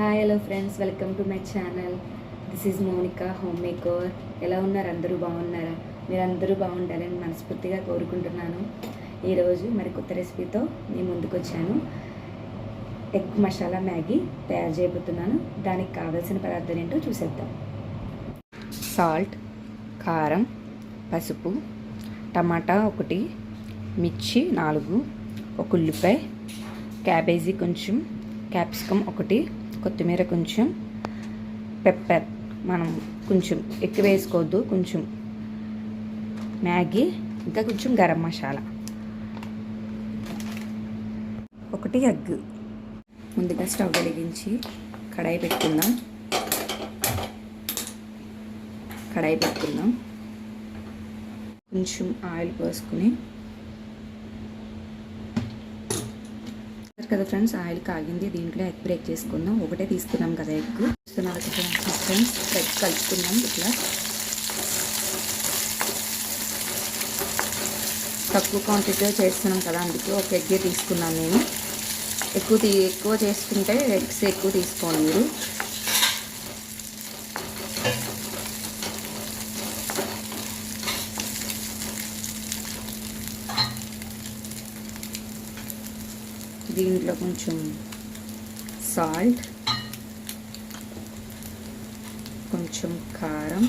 Hi hello friends welcome to my channel this is Monica home maker ఎలా ఉన్నారు? అందరూ బాగున్నారా? మీరందరూ బాగుండాలని మనస్ఫూర్తిగా కోరుకుంటున్నాను. ఈరోజు మరి కొత్త రెసిపీతో నేను ముందుకు వచ్చాను. ఎగ్ మసాలా మ్యాగీ తయారు చేయబోతున్నాను. దానికి కావాల్సిన పదార్థాలు ఏంటో చూసేద్దాం. సాల్ట్ కారం పసుపు టమాటా ఒకటి మిర్చి నాలుగు ఒక ఉల్లిపాయ క్యాబేజీ కొంచెం క్యాప్సికమ్ ఒకటి కొత్తిమీర కొంచెం పెప్పర్ మనం కొంచెం ఎక్కువ వేసుకోవద్దు కొంచెం మ్యాగీ ఇంకా కొంచెం గరం మసాలా. ఒకటి ఎగ్ ముందుగా స్టవ్ వెలిగించి కడాయి పెట్టుకుందాం. కడాయి పెట్టుకుందాం. కొంచెం ఆయిల్ పోసుకుని కదా ఫ్రెండ్స్ ఆయిల్ కాగింది దీంట్లో ఎగ్ బ్రేక్ చేసుకుందాం. ఒకటే తీసుకున్నాం కదా ఎగ్. చూస్తున్నారు ఫ్రెండ్స్ ఎగ్ కలుపుకుందాం ఇట్లా. తక్కువ క్వాంటిటీలో చేస్తున్నాం కదా అందుకే ఒక ఎగ్గే తీసుకున్నాను నేను. ఎక్కువ తీ ఎక్కువ చేసుకుంటే ఎగ్స్ ఎక్కువ తీసుకోండి మీరు. దీంట్లో కొంచెం సాల్ట్ కొంచెం కారం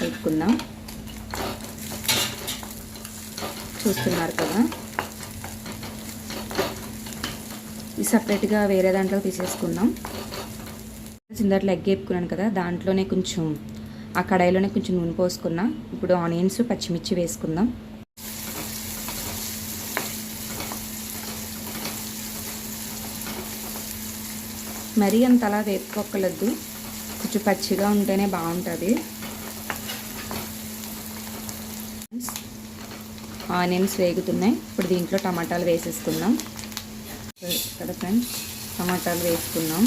కలుపుకుందాం. చూస్తున్నారు కదా? ఇది సపరేట్గా వేరే దాంట్లో తీసేసుకుందాం. చిందట్లో ఎగ్ వేపుకున్నాను కదా దాంట్లోనే కొంచెం ఆ కడాయిలోనే కొంచెం నూనె పోసుకున్నా. ఇప్పుడు ఆనియన్స్ పచ్చిమిర్చి వేసుకుందాం. మరీ అంత అలా వేపుకోకలద్దు కొంచెం పచ్చిగా ఉంటేనే బాగుంటుంది. ఆనియన్స్ వేగుతున్నాయి. ఇప్పుడు దీంట్లో టమాటాలు వేసేసుకుందాం. ఇక్కడ ఫ్రెండ్స్ టమాటాలు వేసుకుందాం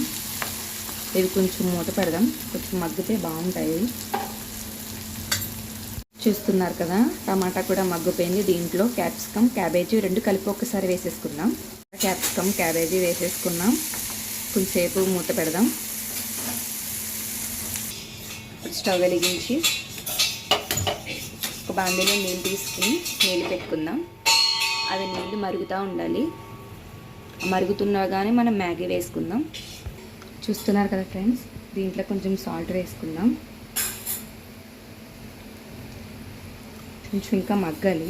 ఇవి కొంచెం మూత పెడదాం. కొంచెం మగ్గితే బాగుంటాయి. చూస్తున్నారు కదా టమాటా కూడా మగ్గిపోయింది. దీంట్లో క్యాప్సికమ్ క్యాబేజీ రెండు కలిపి ఒకసారి వేసేసుకుందాం. క్యాప్సికమ్ క్యాబేజీ వేసేసుకున్నాం. కొంచెంసేపు మూత పెడదాం. స్టవ్ వెలిగించి ఒక బాండీలో నీళ్ళు తీసుకుని నీళ్ళు పెట్టుకుందాం. అది నీళ్ళు మరుగుతూ ఉండాలి. మరుగుతున్నగానే మనం మ్యాగీ వేసుకుందాం. చూస్తున్నారు కదా ఫ్రెండ్స్ దీంట్లో కొంచెం సాల్ట్ వేసుకుందాం. కొంచెం ఇంకా మగ్గాలి.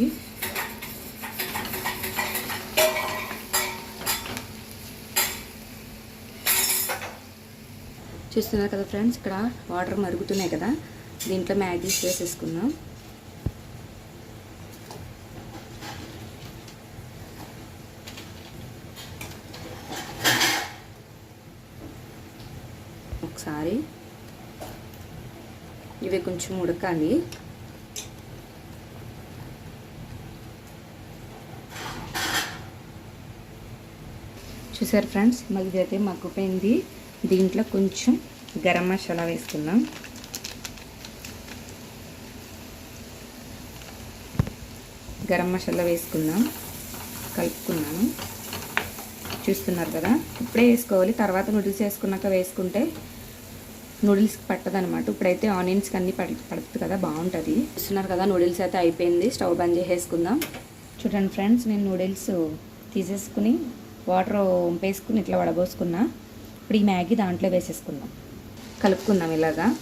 చూస్తున్నారు కదా ఫ్రెండ్స్ ఇక్కడ వాటర్ మరుగుతున్నాయి కదా. దీంట్లో మ్యాగీస్ వేసేసుకున్నాం ఒకసారి ఇవి కొంచెం ఉడకాలి. చూసారు ఫ్రెండ్స్ మాకు ఇదైతే మగ్గిపోయింది. దీంట్లో కొంచెం గరం మసాలా వేసుకుందాం. గరం మసాలా వేసుకుందాం. కలుపుకున్నాను. చూస్తున్నారు కదా? ఇప్పుడే వేసుకోవాలి. తర్వాత నూడిల్స్ వేసుకున్నాక వేసుకుంటే నూడిల్స్కి పట్టదనమాట ఇప్పుడైతే ఆనియన్స్కి అన్నీ పడ పడుతుంది కదా? బాగుంటుంది. చూస్తున్నారు కదా? నూడిల్స్ అయితే అయిపోయింది. స్టవ్ బంద్ చేసేసుకుందాం. చూడండి ఫ్రెండ్స్ నేను నూడిల్స్ తీసేసుకుని వాటర్ వంపేసుకుని ఇట్లా వడబోసుకున్నా ఇప్పుడు ఈ మ్యాగీ దాంట్లో వేసేసుకుందాం. కలుపుకుందాం ఇలాగా.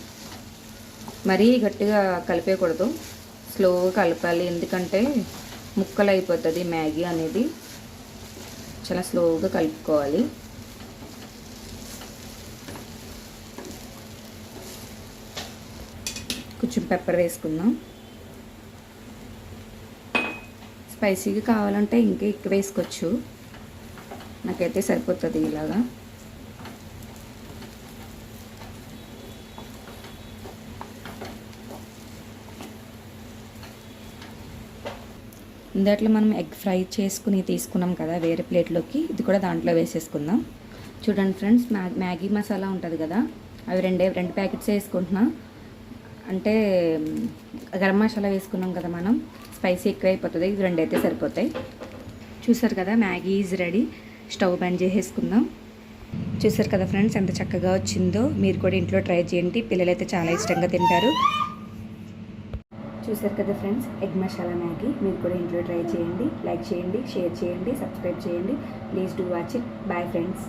మరీ గట్టిగా కలిపేయకూడదు. స్లోగా కలపాలి. ఎందుకంటే ముక్కలు అయిపోతుంది మ్యాగీ అనేది. చాలా స్లోగా కలుపుకోవాలి. కొంచెం పెప్పర్ వేసుకుందాం. స్పైసీగా కావాలంటే ఇంకా ఎక్కువ వేసుకోవచ్చు. నాకైతే సరిపోతుంది ఇలాగా. ఇందాట్లో మనం ఎగ్ ఫ్రై చేసుకుని తీసుకున్నాం కదా వేరే ప్లేట్లోకి. ఇది కూడా దాంట్లో వేసేసుకుందాం. చూడండి ఫ్రెండ్స్ మ్యాగీ మసాలా ఉంటుంది కదా అవి రెండే రెండు ప్యాకెట్స్ వేసుకుంటున్నా. అంటే గరం మసాలా వేసుకున్నాం కదా మనం స్పైసీ ఎక్కువ అయిపోతుంది ఇది రెండు అయితే సరిపోతాయి. చూసారు కదా మ్యాగీ ఈజ్ రెడీ. స్టవ్ బంద్ చేసేసుకుందాం. చూసారు కదా ఫ్రెండ్స్ ఎంత చక్కగా వచ్చిందో. మీరు కూడా ఇంట్లో ట్రై చేయండి. పిల్లలైతే చాలా ఇష్టంగా తింటారు. చూసారు కదా ఫ్రెండ్స్ ఎగ్ మసాలా మ్యాగీ. మీరు కూడా ఇంట్లో ట్రై చేయండి. లైక్ చేయండి షేర్ చేయండి సబ్స్క్రైబ్ చేయండి. Please do watch it. Bye friends.